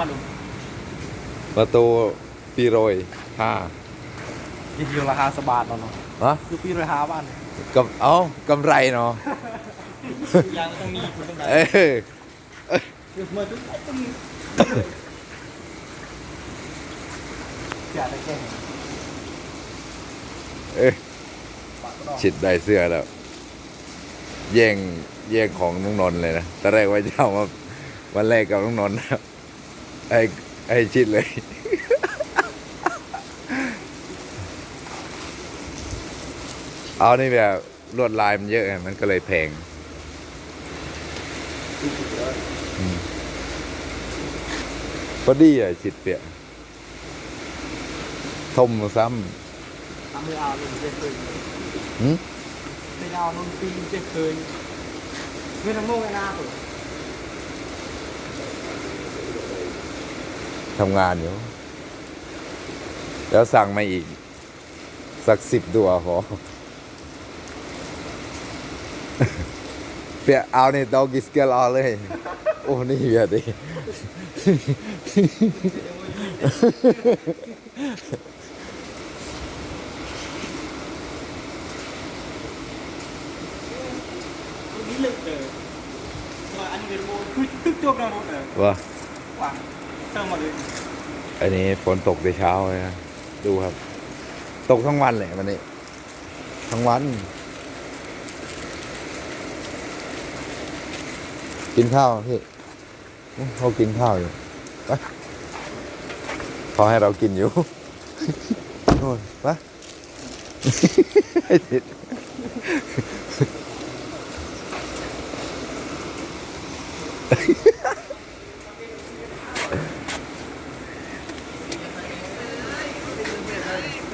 บ้านลุงประตูปีโรยห้าจริงๆราคาสบาทเนาะเนาะฮะคือปีราคาบ้านกำเอ้ากำไรเนาะยางต้องมีคุณต้องได้เอ้ยคือเมื่อทุกต้องอย่าได้แกล้งเอ้ยปากก็ดอกชิดได้เสื้อแล้ว แย่งแย่งของน้องนนท์เลยนะตอนแรกว่าจะเอามาวันแรกกับน้องนนท์นะ ไอ้ไอ้ชิดเลย เอานี่แบบลวดลายมันเยอะไงมันก็เลยแพงอืมพอดีอะชิดเปียทมซ้ทำไม่เอาลุงเจ็บเคยำหืมไม่เอาลุงปีเจ็บเคยไม่ต้องโง่กันหน้าผม ทำงานอยู่ แล้วสั่งมาอีก สักสิบตัวพอเปียเอานี่ดอกิสเกลเอาเลย โอ้ นี่เบียดิตัวนี้ลึก เลยตัวอันนี้เป็นโมหมดเลยว่ามาเลยอันนี้ฝนตกในเช้าเลยนะดูครับ ตกทั้งวันเลยวันนี้ ทั้งวัน กินข้าวพี่เขากินข้าวอยู่ไปเขาให้เรากินอยู่โน่นไปให้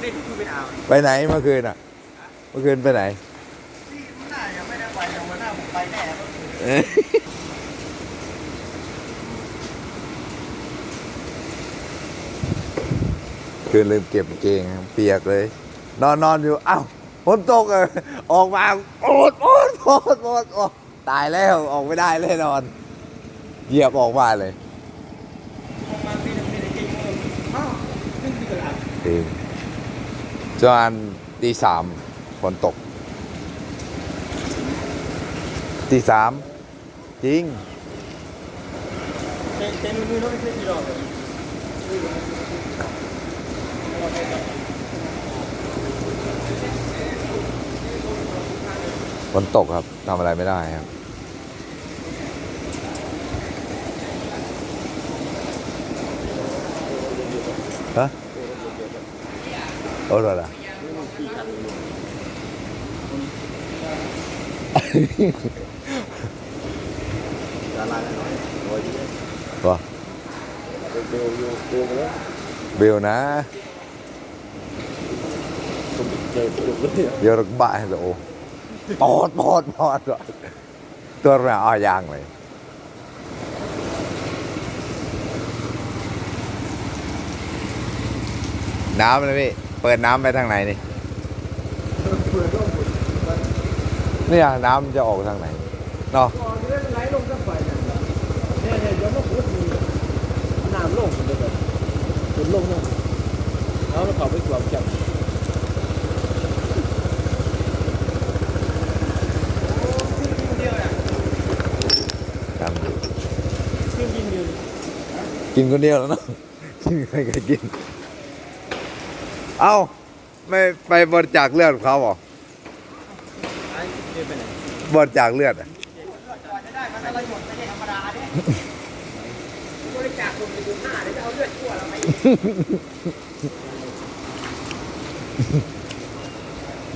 ติดนี่คือเป็นอ่าวไปไหนเมื่อคืนอะ เมื่อคืนไปไหนที่หน้ายังไม่ได้ไปยังวันหน้าผมไปแน่ก็คือคืนลืมเก็บกางเกงครับเปียกเลย นอนนอนอยู่อ้าวฝนตกเลยออกมาโอดโอดโอดโอดโอดตายแล้วออกไม่ได้แน่นอนเหยียบออกมาเลย มาปีนึงปีนึงจริงเลยอ้าวขึ้นปีกระดาษ จริง จนตีสามฝนตกตีสามจริงฝนตกครับทำอะไรไม่ได้ครับฮะ โอ้โหล่ะดาราน้อยโอ้ยวะเบลอยู่ เปิดน้ำไปทางไหนนี่เผื่อต้องหมดเนี่ยน้ำจะออกทางไหนเนาะก่อนที่จะไหลลงก็ไปเนี่ยเนี่ยเนี่เดี๋ยวมันพุดน้ำลงมันจะแบบเป็นลงนั่นแล้วมันเขาไปกวาดจับครับขึ้นยินยืนกินคนเดียวแล้วเนาะกินใครก็กิน เอ้า ไม่ไปบริจาคเลือดเขาเหรอไอ้เดินไปไหนบริจาคเลือดอะจะได้มันอะไรหมดไม่ใช่ธรรมดาเนี่ยบริจาคคนไปดูหน้าเดี๋ยวจะเอาเลือดชั่วเราไป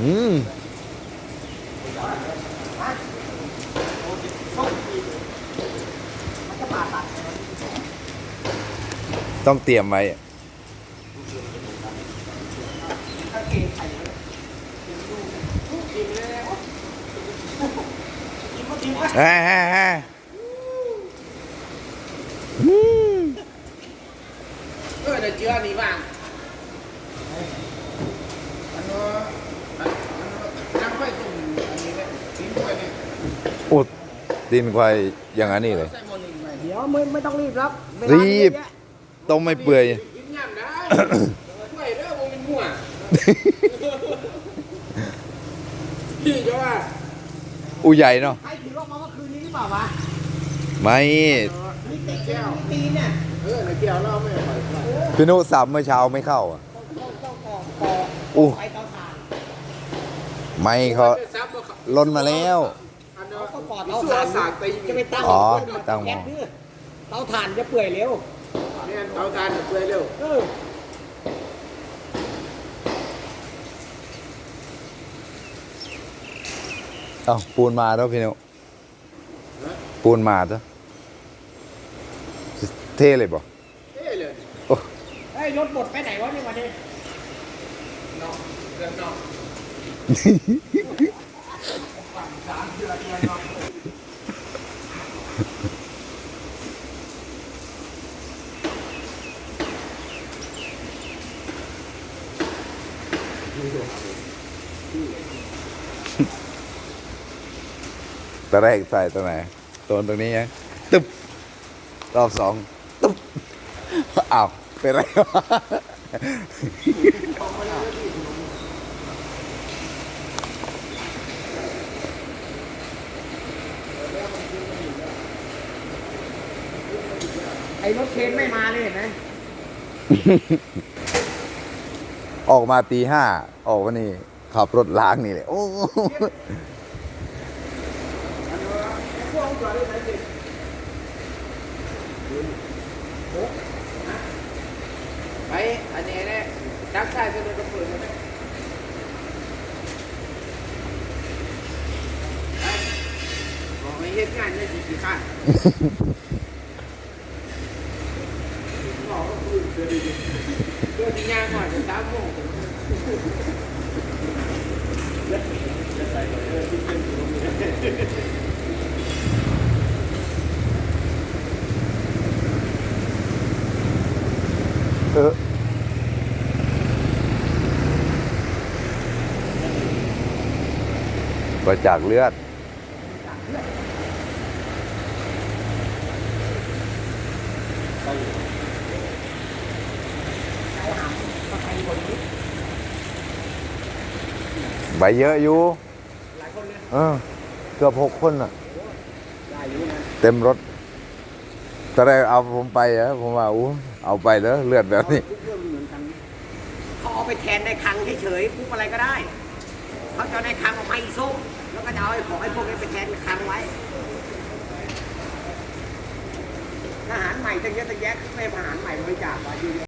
อืมต้องเตรียมไว้ อะเฮ้ยเฮ้ยเฮ้ยอืมเออเดี๋ยวเจือนี่บ้างอันนู้นอันนู้นน้ำไฟตุ่มอันนี้เนี่ยทิ้งไว้เนี่ยอุดดินควายอย่างนั้นนี่เลย ใส่หมอหนึ่งไว้เดี๋ยวไม่ไม่ต้องรีบรับรีบต้มไม่เปื่อย กินยามได้ พี่จะว่าอูใหญ่เนาะใครถือรอบมาเมื่อคืนนี้หรือเปล่าวะไม่นี่เตะแก้วตีนเนี่ยเออในแก้วเราไม่ปล่อยไปพี่นุสับเมื่อเช้าไม่เข้าอะต้องต้องต้องกอกอู้ไฟเตาถ่านไม่เขาล้นมาแล้วอันเดียเขาวก็กอดเตาเตาถ่าถ่านนสากตีจะไปตั้งอ๋อไว้ตั้งหม้อแก๊สดื้อเตาถ่านจะเปื่อยเร็วเนี่ยเตาถ่านเปื่อยเร็ว เออเอ้าปูนมาแล้วพี่นุปูนมาจ้ะเท่เลยบ่เอ้ยเลยโอ้เฮ้ยรถบดไปไหนวะเนี่ยวันนี้นอกเรื่องนอกสามเดือนเดือนนอกตอนแรกใส่ตัวไหนตัวตรงนี้ยังตึ๊บรอบสองตึ๊บอ้าวเป็นไรวะไอ้รถเคนไม่มาเลยเห็นไหมออกมาตีห้าออกมานี่ขับรถล้างนี่เลยโอ้พวก จอดได้ไหนสิไปอันนี้เนี่ยดักใส่ไปเลยกระเปิดเลยบอกให้เฮ็ดงานได้กี่กี่ขั้นบอกว่าคุยเดี๋ยวดีๆเดี๋ยวที่ย่างก่อนจะสามโมงเออมาจากเลือด ใบเยอะอยู่เออเกือบหกคนอะ เต็มรถ ตอนแรกเอาผมไปอะผมว่าอู้เอาไปแล้วเลือดแบบนี้เรื่องเหมือนกันเขาเอาไปแทนในคลังเฉยๆปุ๊บอะไรก็ได้เขาจะเอาในคลังออกมาอีส้มแล้วก็จะเอาไอ้ของไอ้พวกนี้ไปแทนในคลังไว้ทหารใหม่ตั้งเยอะตั้งแยะไม่ทหารใหม่บริจาคมาเยอะแยะ